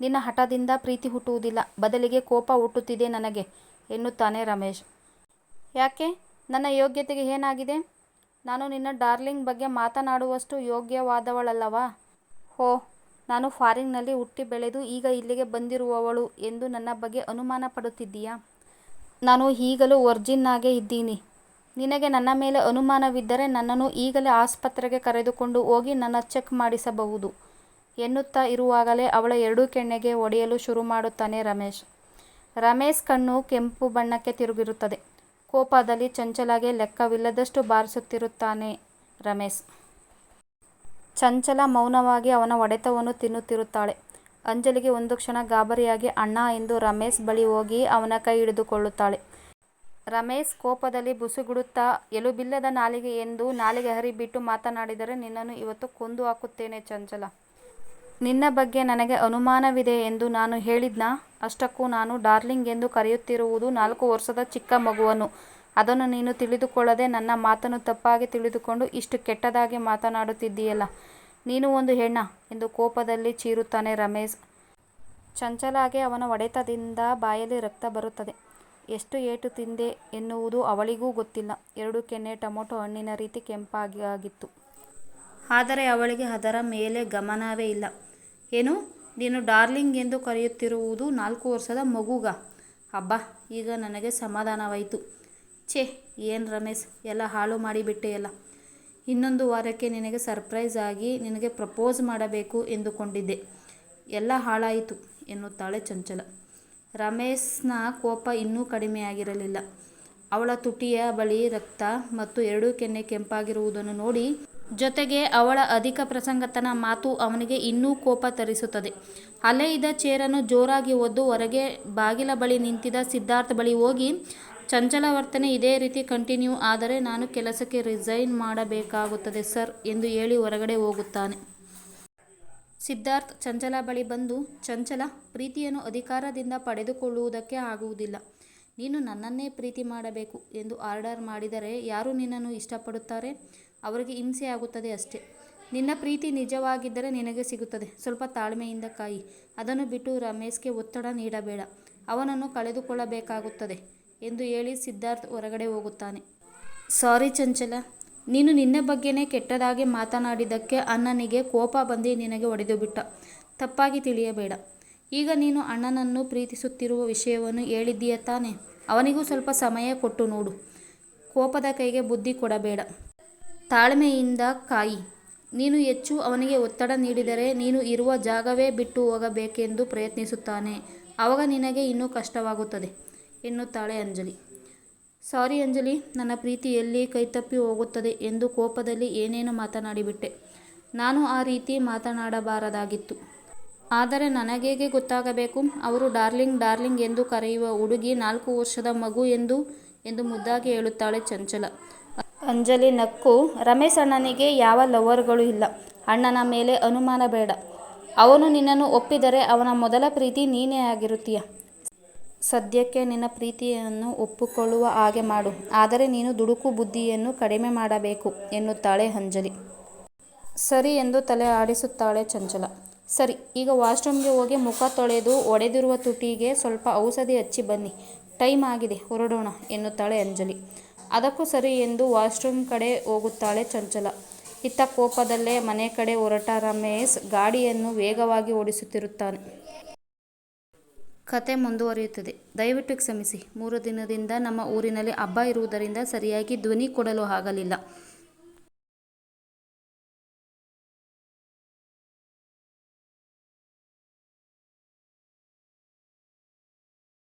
ನಿನ್ನ ಹಠದಿಂದ ಪ್ರೀತಿ ಹುಟ್ಟುವುದಿಲ್ಲ. ಬದಲಿಗೆ ಕೋಪ ಹುಟ್ಟುತ್ತಿದೆ ನನಗೆ, ಎನ್ನುತ್ತಾನೆ ರಮೇಶ್. ಯಾಕೆ? ನನ್ನ ಯೋಗ್ಯತೆಗೆ ಏನಾಗಿದೆ? ನಾನು ನಿನ್ನ ಡಾರ್ಲಿಂಗ್ ಬಗ್ಗೆ ಮಾತನಾಡುವಷ್ಟು ಯೋಗ್ಯವಾದವಳಲ್ಲವಾ? ಹೋ, ನಾನು ಫಾರಿನ್ನಲ್ಲಿ ಹುಟ್ಟಿ ಬೆಳೆದು ಈಗ ಇಲ್ಲಿಗೆ ಬಂದಿರುವವಳು ಎಂದು ನನ್ನ ಬಗ್ಗೆ ಅನುಮಾನ ಪಡುತ್ತಿದ್ದೀಯಾ? ನಾನು ಈಗಲೂ ವರ್ಜಿನ್ನಾಗೇ ಇದ್ದೀನಿ. ನಿನಗೆ ನನ್ನ ಮೇಲೆ ಅನುಮಾನವಿದ್ದರೆ ನನ್ನನ್ನು ಈಗಲೇ ಆಸ್ಪತ್ರೆಗೆ ಕರೆದುಕೊಂಡು ಹೋಗಿ ನನ್ನ ಚೆಕ್ ಮಾಡಿಸಬಹುದು ಎನ್ನುತ್ತಾ ಇರುವಾಗಲೇ ಅವಳ ಎರಡೂ ಕೆಣ್ಣೆಗೆ ಒಡೆಯಲು ಶುರು ಮಾಡುತ್ತಾನೆ ರಮೇಶ್. ರಮೇಶ್ ಕಣ್ಣು ಕೆಂಪು ಬಣ್ಣಕ್ಕೆ ತಿರುಗಿರುತ್ತದೆ. ಕೋಪದಲ್ಲಿ ಚಂಚಲಾಗೆ ಲೆಕ್ಕವಿಲ್ಲದಷ್ಟು ಬಾರಿಸುತ್ತಿರುತ್ತಾನೆ ರಮೇಶ್. ಚಂಚಲ ಮೌನವಾಗಿ ಅವನ ಒಡೆತವನ್ನು ತಿನ್ನುತ್ತಿರುತ್ತಾಳೆ. ಅಂಜಲಿಗೆ ಒಂದು ಕ್ಷಣ ಗಾಬರಿಯಾಗಿ, ಅಣ್ಣ ಎಂದು ರಮೇಶ್ ಬಳಿ ಹೋಗಿ ಅವನ ಕೈ ಹಿಡಿದುಕೊಳ್ಳುತ್ತಾಳೆ. ರಮೇಶ್ ಕೋಪದಲ್ಲಿ ಬುಸುಗುಡುತ್ತಾ ಎಲುಬಿಲ್ಲದ ನಾಲಿಗೆ ಎಂದು ನಾಲಿಗೆ ಹರಿಬಿಟ್ಟು ಮಾತನಾಡಿದರೆ ನಿನ್ನನ್ನು ಇವತ್ತು ಕೊಂದು ಹಾಕುತ್ತೇನೆ ಚಂಚಲ. ನಿನ್ನ ಬಗ್ಗೆ ನನಗೆ ಅನುಮಾನವಿದೆ ಎಂದು ನಾನು ಹೇಳಿದ್ನಾ? ಅಷ್ಟಕ್ಕೂ ನಾನು ಡಾರ್ಲಿಂಗ್ ಎಂದು ಕರೆಯುತ್ತಿರುವುದು ನಾಲ್ಕು ವರ್ಷದ ಚಿಕ್ಕ ಮಗುವನ್ನು. ಅದನ್ನು ನೀನು ತಿಳಿದುಕೊಳ್ಳದೆ ನನ್ನ ಮಾತನ್ನು ತಪ್ಪಾಗಿ ತಿಳಿದುಕೊಂಡು ಇಷ್ಟು ಕೆಟ್ಟದಾಗಿ ಮಾತನಾಡುತ್ತಿದ್ದೀಯಲ್ಲ. ನೀನು ಒಂದು ಹೆಣ್ಣ ಎಂದು ಕೋಪದಲ್ಲಿ ಚೀರುತ್ತಾನೆ ರಮೇಶ್. ಚಂಚಲಾಗೆ ಅವನ ಒಡೆತದಿಂದ ಬಾಯಲ್ಲಿ ರಕ್ತ ಬರುತ್ತದೆ. ಎಷ್ಟು ಏಟು ತಿಂದೆ ಎನ್ನುವುದು ಅವಳಿಗೂ ಗೊತ್ತಿಲ್ಲ. ಎರಡು ಕೆನ್ನೆ ಟೊಮೆಟೊ ಹಣ್ಣಿನ ರೀತಿ ಕೆಂಪಾಗಿ ಆಗಿತ್ತು ಆದರೆ ಅವಳಿಗೆ ಅದರ ಮೇಲೆ ಗಮನವೇ ಇಲ್ಲ. ಏನು? ನೀನು ಡಾರ್ಲಿಂಗ್ ಎಂದು ಕರೆಯುತ್ತಿರುವುದು ನಾಲ್ಕು ವರ್ಷದ ಮಗುಗ ಅಬ್ಬಾ, ಈಗ ನನಗೆ ಸಮಾಧಾನವಾಯಿತು. ಛೇ, ಏನು ರಮೇಶ್, ಎಲ್ಲ ಹಾಳು ಮಾಡಿಬಿಟ್ಟೆಯಲ್ಲ. ಇನ್ನೊಂದು ವಾರಕ್ಕೆ ನಿನಗೆ ಸರ್ಪ್ರೈಸ್ ಆಗಿ ನಿನಗೆ ಪ್ರಪೋಸ್ ಮಾಡಬೇಕು ಎಂದುಕೊಂಡಿದ್ದೆ. ಎಲ್ಲ ಹಾಳಾಯಿತು ಎನ್ನುತ್ತಾಳೆ ಚಂಚಲ. ರಮೇಶ್ನ ಕೋಪ ಇನ್ನೂ ಕಡಿಮೆಯಾಗಿರಲಿಲ್ಲ. ಅವಳ ತುಟಿಯ ಬಳಿ ರಕ್ತ ಮತ್ತು ಎರಡೂ ಕೆನ್ನೆ ಕೆಂಪಾಗಿರುವುದನ್ನು ನೋಡಿ ಜೊತೆಗೆ ಅವಳ ಅಧಿಕ ಪ್ರಸಂಗತನ ಮಾತು ಅವನಿಗೆ ಇನ್ನೂ ಕೋಪ ತರಿಸುತ್ತದೆ. ಅಲ್ಲೇ ಇದ್ದ ಚೇರನ್ನು ಜೋರಾಗಿ ಒದ್ದು ಹೊರಗೆ ಬಾಗಿಲ ಬಳಿ ನಿಂತಿದ್ದ ಸಿದ್ಧಾರ್ಥ ಬಳಿ ಹೋಗಿ ಚಂಚಲ ವರ್ತನೆ ಇದೇ ರೀತಿ ಕಂಟಿನ್ಯೂ ಆದರೆ ನಾನು ಕೆಲಸಕ್ಕೆ ರಿಸೈನ್ ಮಾಡಬೇಕಾಗುತ್ತದೆ ಸರ್ ಎಂದು ಹೇಳಿ ಹೊರಗಡೆ ಹೋಗುತ್ತಾನೆ. ಸಿದ್ಧಾರ್ಥ್ ಚಂಚಲ ಬಳಿ ಬಂದು, ಚಂಚಲ, ಪ್ರೀತಿಯನ್ನು ಅಧಿಕಾರದಿಂದ ಪಡೆದುಕೊಳ್ಳುವುದಕ್ಕೆ ಆಗುವುದಿಲ್ಲ. ನೀನು ನನ್ನನ್ನೇ ಪ್ರೀತಿ ಮಾಡಬೇಕು ಎಂದು ಆರ್ಡರ್ ಮಾಡಿದರೆ ಯಾರು ನಿನ್ನನ್ನು ಇಷ್ಟಪಡುತ್ತಾರೆ? ಅವರಿಗೆ ಹಿಂಸೆ ಆಗುತ್ತದೆ ಅಷ್ಟೇ. ನಿನ್ನ ಪ್ರೀತಿ ನಿಜವಾಗಿದ್ದರೆ ನಿನಗೆ ಸಿಗುತ್ತದೆ. ಸ್ವಲ್ಪ ತಾಳ್ಮೆಯಿಂದ ಕಾಯಿ. ಅದನ್ನು ಬಿಟ್ಟು ರಮೇಶ್ಗೆ ಒತ್ತಡ ನೀಡಬೇಡ. ಅವನನ್ನು ಕಳೆದುಕೊಳ್ಳಬೇಕಾಗುತ್ತದೆ ಎಂದು ಹೇಳಿ ಸಿದ್ಧಾರ್ಥ್ ಹೊರಗಡೆ ಹೋಗುತ್ತಾನೆ. ಸಾರಿ ಚಂಚಲ. ನೀನು ನಿನ್ನ ಬಗ್ಗೆನೇ ಕೆಟ್ಟದಾಗಿ ಮಾತನಾಡಿದ್ದಕ್ಕೆ ಅಣ್ಣನಿಗೆ ಕೋಪ ಬಂದು ನಿನಗೆ ಹೊಡೆದುಬಿಟ್ಟ. ತಪ್ಪಾಗಿ ತಿಳಿಯಬೇಡ. ಈಗ ನೀನು ಅಣ್ಣನನ್ನು ಪ್ರೀತಿಸುತ್ತಿರುವ ವಿಷಯವನ್ನು ಹೇಳಿದ್ದೀಯ ತಾನೇ? ಅವನಿಗೂ ಸ್ವಲ್ಪ ಸಮಯ ಕೊಟ್ಟು ನೋಡು. ಕೋಪದ ಕೈಗೆ ಬುದ್ಧಿ ಕೊಡಬೇಡ. ತಾಳ್ಮೆಯಿಂದ ಕಾಯಿ. ನೀನು ಹೆಚ್ಚು ಅವನಿಗೆ ಒತ್ತಡ ನೀಡಿದರೆ ನೀನು ಇರುವ ಜಾಗವೇ ಬಿಟ್ಟು ಹೋಗಬೇಕೆಂದು ಪ್ರಯತ್ನಿಸುತ್ತಾನೆ. ಆವಾಗ ನಿನಗೆ ಇನ್ನೂ ಕಷ್ಟವಾಗುತ್ತದೆ, ಎನ್ನುತ್ತಾಳೆ ಅಂಜಲಿ. ಸಾರಿ ಅಂಜಲಿ, ನನ್ನ ಪ್ರೀತಿ ಎಲ್ಲಿ ಕೈತಪ್ಪಿ ಹೋಗುತ್ತದೆ ಎಂದು ಕೋಪದಲ್ಲಿ ಏನೇನು ಮಾತನಾಡಿಬಿಟ್ಟೆ. ನಾನು ಆ ರೀತಿ ಮಾತನಾಡಬಾರದಾಗಿತ್ತು. ಆದರೆ ನನಗೇಗೆ ಗೊತ್ತಾಗಬೇಕು ಅವರು ಡಾರ್ಲಿಂಗ್ ಡಾರ್ಲಿಂಗ್ ಎಂದು ಕರೆಯುವ ಹುಡುಗಿ ನಾಲ್ಕು ವರ್ಷದ ಮಗು ಎಂದು ಎಂದು ಮುದ್ದಾಗಿ ಹೇಳುತ್ತಾಳೆ ಚಂಚಲ. ಅಂಜಲಿ ನಕ್ಕು, ರಮೇಶ್ ಅಣ್ಣನಿಗೆ ಯಾವ ಲವರ್ಗಳು ಇಲ್ಲ. ಅಣ್ಣನ ಮೇಲೆ ಅನುಮಾನ ಬೇಡ. ಅವನು ನಿನ್ನನ್ನು ಒಪ್ಪಿದರೆ ಅವನ ಮೊದಲ ಪ್ರೀತಿ ನೀನೇ ಆಗಿರುತ್ತೀಯ. ಸದ್ಯಕ್ಕೆ ನಿನ್ನ ಪ್ರೀತಿಯನ್ನು ಒಪ್ಪಿಕೊಳ್ಳುವ ಹಾಗೆ ಮಾಡು. ಆದರೆ ನೀನು ದುಡುಕು ಬುದ್ಧಿಯನ್ನು ಕಡಿಮೆ ಮಾಡಬೇಕು ಎನ್ನುತ್ತಾಳೆ ಅಂಜಲಿ. ಸರಿ ಎಂದು ತಲೆ ಆಡಿಸುತ್ತಾಳೆ ಚಂಚಲ. ಸರಿ, ಈಗ ವಾಶ್ರೂಮ್ಗೆ ಹೋಗಿ ಮುಖ ತೊಳೆದು ಒಡೆದಿರುವ ತುಟಿಗೆ ಸ್ವಲ್ಪ ಔಷಧಿ ಹಚ್ಚಿ ಬನ್ನಿ. ಟೈಮ್ ಆಗಿದೆ, ಹೊರಡೋಣ ಎನ್ನುತ್ತಾಳೆ ಅಂಜಲಿ. ಅದಕ್ಕೂ ಸರಿ ಎಂದು ವಾಶ್ರೂಮ್ ಕಡೆ ಹೋಗುತ್ತಾಳೆ ಚಂಚಲ. ಇತ್ತ ಕೋಪದಲ್ಲೇ ಮನೆ ಕಡೆ ಹೊರಟ ರಮೇಶ್ ಗಾಡಿಯನ್ನು ವೇಗವಾಗಿ ಓಡಿಸುತ್ತಿರುತ್ತಾನೆ. ಕಥೆ ಮುಂದುವರಿಯುತ್ತದೆ. ದಯವಿಟ್ಟು ಕ್ಷಮಿಸಿ. ಮೂರು ದಿನದಿಂದ ನಮ್ಮ ಊರಿನಲ್ಲಿ ಹಬ್ಬ ಇರುವುದರಿಂದ ಸರಿಯಾಗಿ ಧ್ವನಿ ಕೊಡಲು ಆಗಲಿಲ್ಲ.